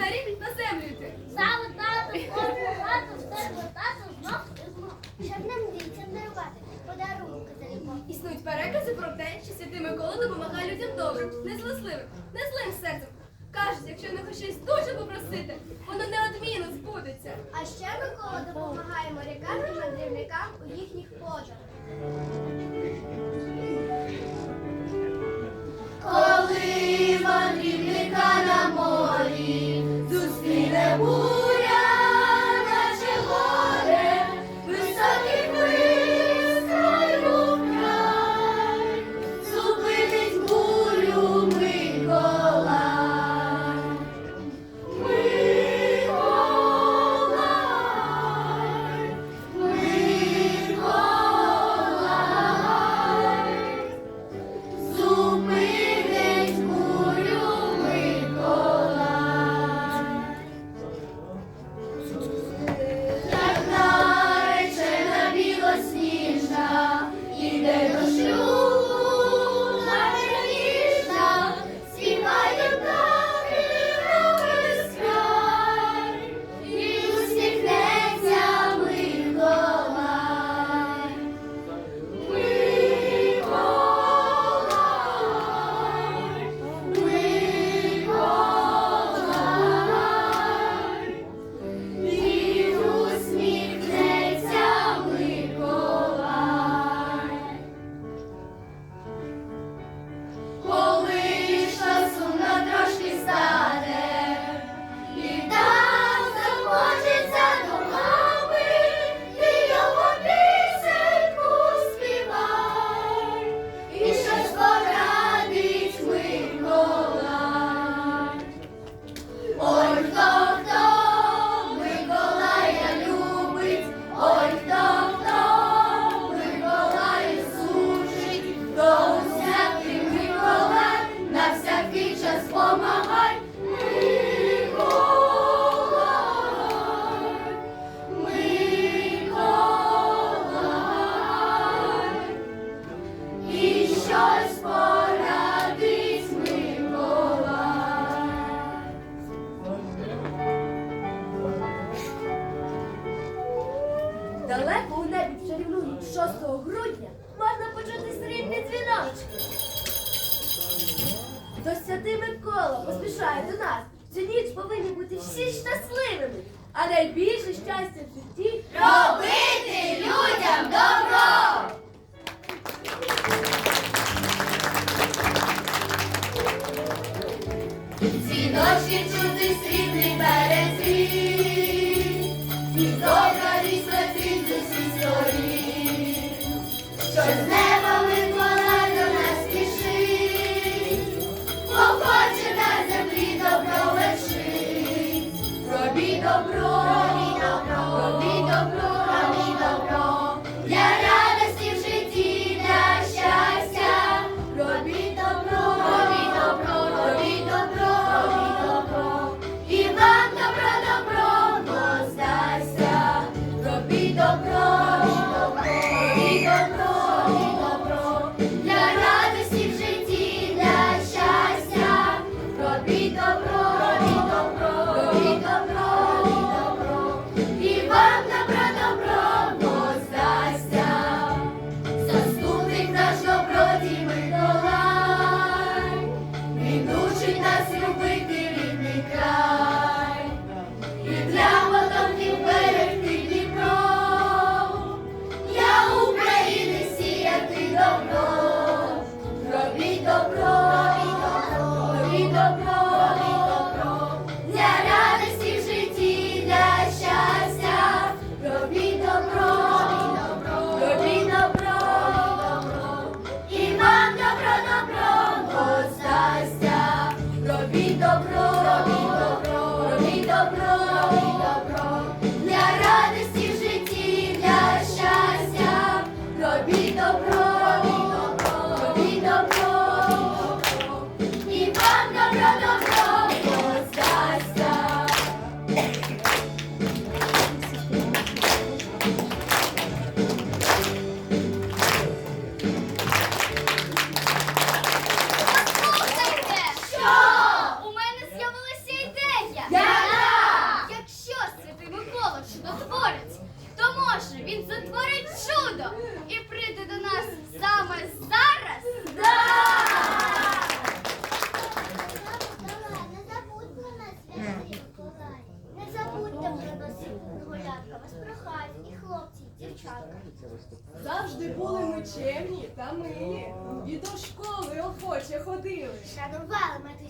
хочу раз на рік на землю йти. Саме тато, кожну хату, стерво тато знов і знов. Щоб нам дітям дарувати подарунки за любов. Існують перекази про те, що святий Микола допомагає людям добрим, незлосливим, не злим серцем. Кажуть, якщо не хоч щось дуже попросити, воно неодмінно збудеться. А ще Микола допомагає морякам і мандрівникам у їхніх подорожах. Коли мандрівника на морі That est найбільше щастя в житті. Робити людям добро! Ці ночі чути срібний березі, і добрі святий з усіх сторін, що з неба Миколай до нас спішить, охоче на землі добро вершить. Робіть добро,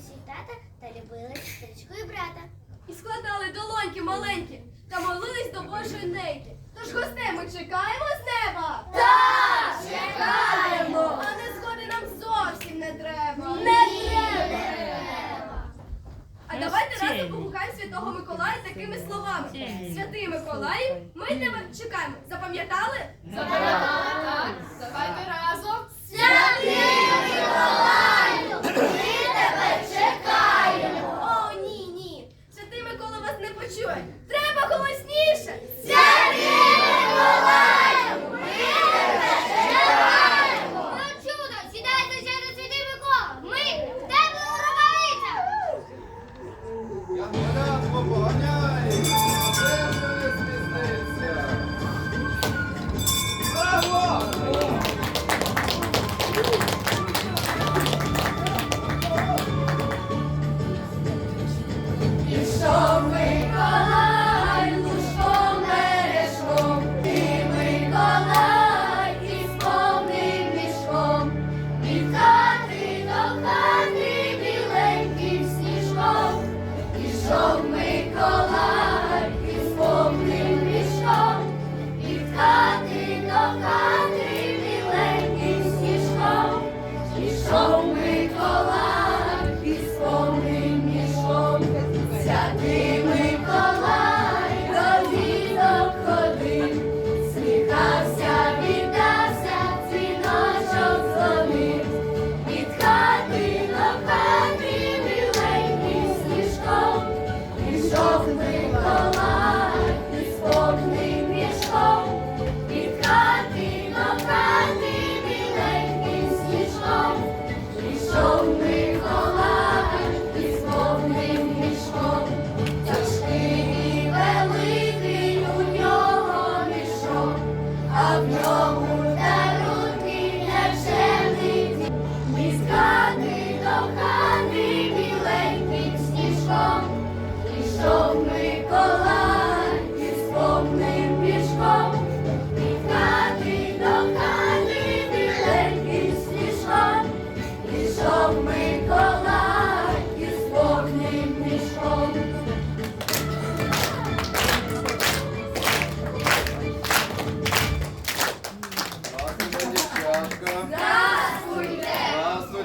Матусі й тата та любили сестричку і брата. І складали долоньки маленькі та молились до Божої нейки. Тож гостей ми чекаємо з неба. Так, чекаємо. А не згоди нам зовсім не треба. Не треба. А давайте разом погукаємо Святого Миколая такими словами. Святий Миколаїв, ми тебе чекаємо. Запам'ятали? Запам'ятали, так. Давайте разом. О,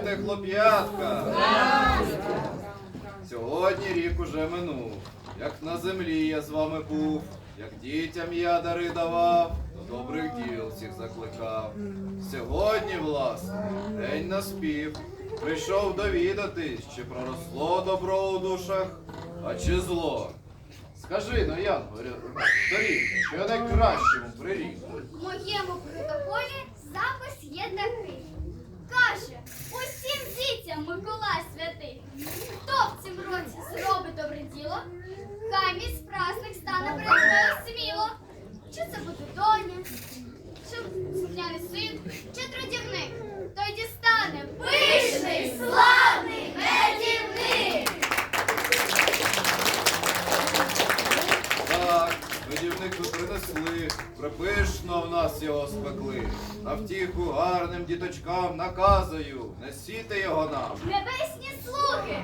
Здравствуйте, хлоп'ятка. Сьогодні рік уже минув. Як на землі я з вами був, як дітям я дари давав, до добрих діл всіх закликав. Сьогодні, власне, день наспів. Прийшов довідатись, чи проросло добро у душах, а чи зло. Скажи, ну Янко, доріг, що найкращому прирік. В моєму протоколі запис є такий. Каже, усім дітям Миколай святий. Хто в цім році зробить добре діло, хай мій праздник стане перед сміло. Чи це буде доня, чи слухняний син, чи трудівник, той дістане пишний, славний медівник. Так, медівник ви принесли, припишно в нас його спекли. На втіху гарним діточкам наказую, несіте його нам. Небесні слуги,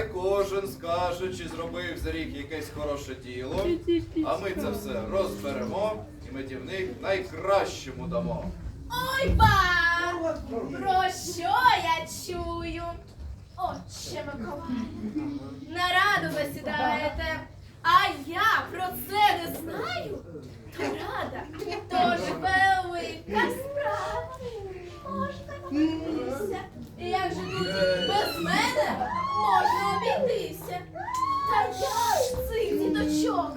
Хай кожен скаже, чи зробив за рік якесь хороше діло, а ми це все розберемо і медівник найкращому дамо. Ой, ба! Про що я чую? Отче Миколай, на раду засідаєте, а я про це не знаю. То рада, то велика справа. Можна помилитися. Як же тут без мене можна обійтися? Та я ж цих діточок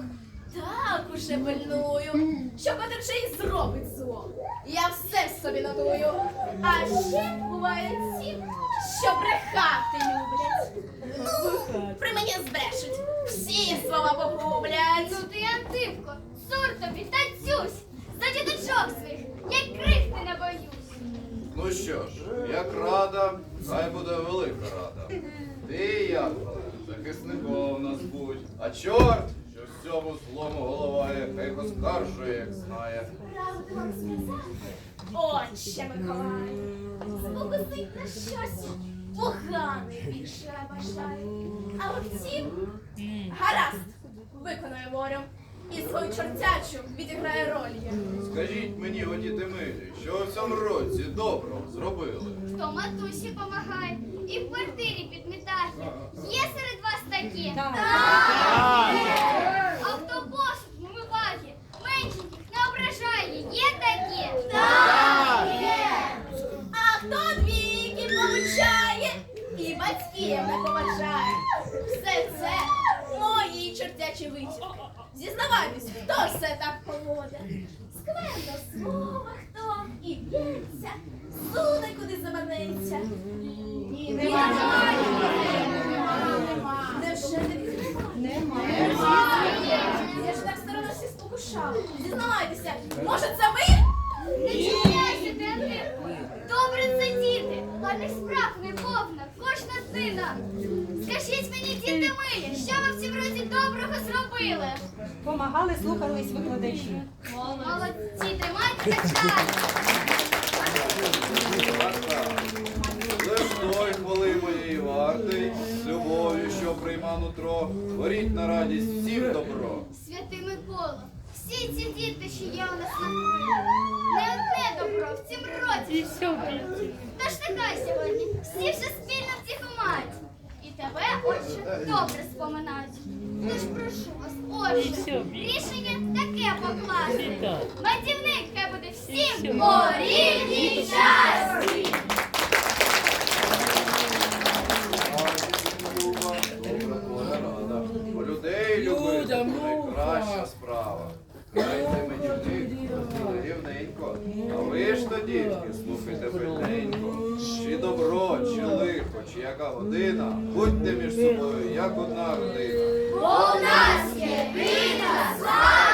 так уже пильную, що вже й зробить зло. Я все собі нотую. А ще бувають ті, що брехати люблять. Ну, при мені збрешуть, всі слова погублять. Ну ти Антипко, сур тобі та цюсь, за діточок своїх, як крихти не боюсь. Ну що ж, як рада, хай буде велика рада. Ти, Яковле, захисником нас будь, а чорт, що всьому злому головає, хай поскаржує, як знає. Правду вам сказати, отче Миколай, спокусить на щось погане більше бажаю. А втім, гаразд, виконаю волю і свою чортячу відіграє роль. я. Скажіть мені, о діти милі, що в цьому році доброго зробили? Хто матусі помагає і в квартирі підмітає. Є серед вас такі? А хто посуд вмиває, меншеньких не ображає, є такі? А хто двійки получає і батьків не поважає. Все це мої чортячі витівки. Зізнавайтесь, хто все так поводить. Скверно слова хто і б'ється, суне куди заманеться. Ні, немає. Невже не Немає. Я ж так старано всіх спокушала. Зізнавайтеся, може це ви? Не чіпляйся, ти Добре це діти, гарних справ не повна, кожна днина. Скажіть мені, діти милі, що ви в цім році доброго зробили? Помагали, слухались викладачі. Молодці, тримайте. Лиш той хвали моєї вартий, з любов'ю, що прийма нутро, творіть на радість всім добро. Святий Микола, всі ці діти, що є у нас на полі, не одне добро в цім році. Тож нехай сьогодні всі вже спільно втіхомають. І тебе, отче, добре споминають. Тож прошу вас, отче, рішення таке покласти. Медівник хай буде всім по рівній часті. Людей любити найкраща справа. Дайте мені рівненько. А ви ж то, дітки, слухайте пильненько. Чи яка година, будьте між собою, як одна родина. Бо в нас єдина слава